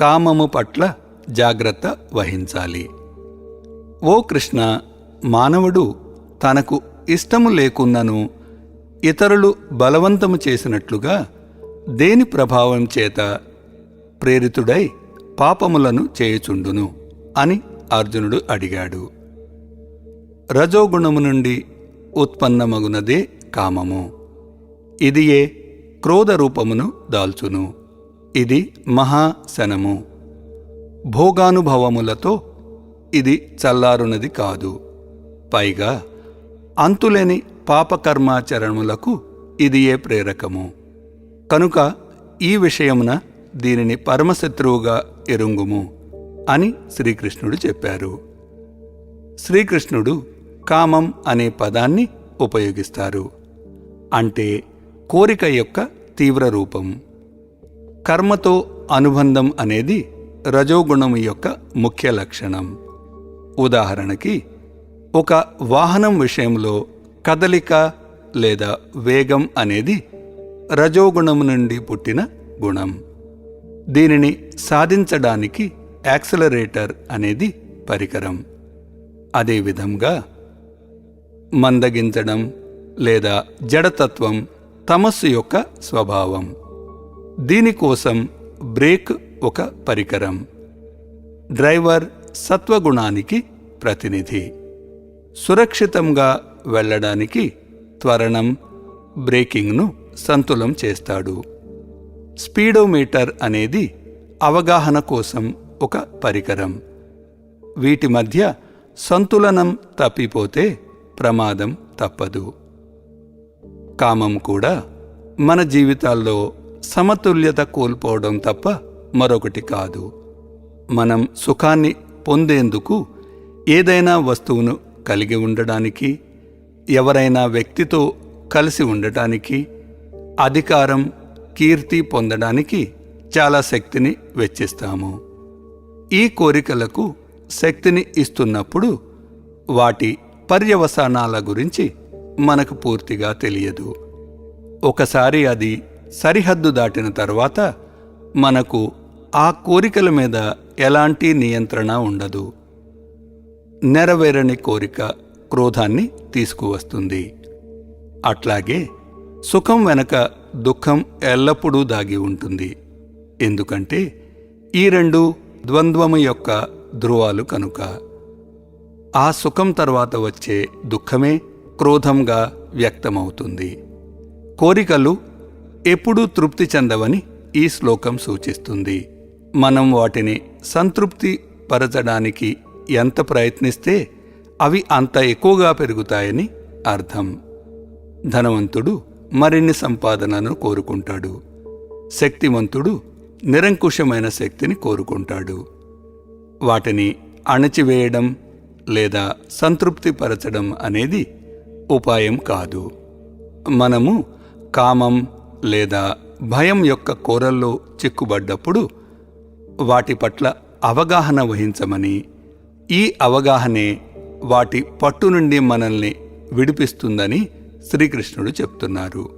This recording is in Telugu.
కామము పట్ల జాగ్రత్త వహించాలి. ఓ కృష్ణ మానవుడు తనకు ఇష్టము లేకున్నను ఇతరులు బలవంతము చేసినట్లుగా దేని ప్రభావం చేత ప్రేరితుడై పాపములను చేయుచుండును అని అర్జునుడు అడిగాడు. రజోగుణము నుండి ఉత్పన్నమగునదే కామము. ఇదియే క్రోధ రూపమును దాల్చును. ఇది మహాశనము. భోగానుభవములతో ఇది చల్లారునది కాదు. పైగా అంతులేని పాపకర్మాచరణములకు ఇది ఏ ప్రేరకము. కనుక ఈ విషయమున దీనిని పరమశత్రువుగా ఎరుంగుము అని శ్రీకృష్ణుడు చెప్పారు. శ్రీకృష్ణుడు కామం అనే పదాన్ని ఉపయోగిస్తారు. అంటే కోరిక యొక్క తీవ్ర రూపం. కర్మతో అనుబంధం అనేది రజోగుణం యొక్క ముఖ్య లక్షణం. ఉదాహరణకి ఒక వాహనం విషయంలో కదలిక లేదా వేగం అనేది రజోగుణం నుండి పుట్టిన గుణం. దీనిని సాధించడానికి యాక్సలరేటర్ అనేది పరికరం. అదేవిధంగా మందగించడం లేదా జడతత్వం తమస్సు యొక్క స్వభావం. దీనికోసం బ్రేక్ ఒక పరికరం. డ్రైవర్ సత్వగుణానికి ప్రతినిధి. సురక్షితంగా వెళ్ళడానికి త్వరణం బ్రేకింగ్ను సంతులం చేస్తాడు. స్పీడోమీటర్ అనేది అవగాహన కోసం ఒక పరికరం. వీటి మధ్య సంతులనం తప్పిపోతే ప్రమాదం తప్పదు. కామం కూడా మన జీవితాల్లో సమతుల్యత కోల్పోవడం తప్ప మరొకటి కాదు. మనం సుఖాన్ని పొందేందుకు ఏదైనా వస్తువును కలిగి ఉండడానికి ఎవరైనా వ్యక్తితో కలిసి ఉండటానికి అధికారం కీర్తి పొందడానికి చాలా శక్తిని వెచ్చిస్తాము. ఈ కోరికలకు శక్తిని ఇస్తున్నప్పుడు వాటి పర్యవసానాల గురించి మనకు పూర్తిగా తెలియదు. ఒకసారి అది సరిహద్దు దాటిన తర్వాత మనకు ఆ కోరికల మీద ఎలాంటి నియంత్రణ ఉండదు. నెరవేరని కోరిక క్రోధాన్ని తీసుకువస్తుంది. అట్లాగే సుఖం వెనక దుఃఖం ఎల్లప్పుడూ దాగి ఉంటుంది. ఎందుకంటే ఈ రెండు ద్వంద్వము యొక్క ధ్రువాలు కనుక. ఆ సుఖం తర్వాత వచ్చే దుఃఖమే క్రోధంగా వ్యక్తమవుతుంది. కోరికలు ఎప్పుడూ తృప్తి చెందవని ఈ శ్లోకం సూచిస్తుంది. మనం వాటిని సంతృప్తి పరచడానికి ఎంత ప్రయత్నిస్తే అవి అంత ఎక్కువగా పెరుగుతాయని అర్థం. ధనవంతుడు మరిన్ని సంపాదనను కోరుకుంటాడు. శక్తివంతుడు నిరంకుశమైన శక్తిని కోరుకుంటాడు. వాటిని అణచివేయడం లేదా సంతృప్తిపరచడం అనేది ఉపాయం కాదు. మనము కామం లేదా భయం యొక్క కోరల్లో చిక్కుబడ్డప్పుడు వాటి పట్ల అవగాహన వహించమని ఈ అవగాహనే వాటి పట్టు నుండి మనల్ని విడిపిస్తుందని శ్రీకృష్ణుడు చెప్తున్నారు.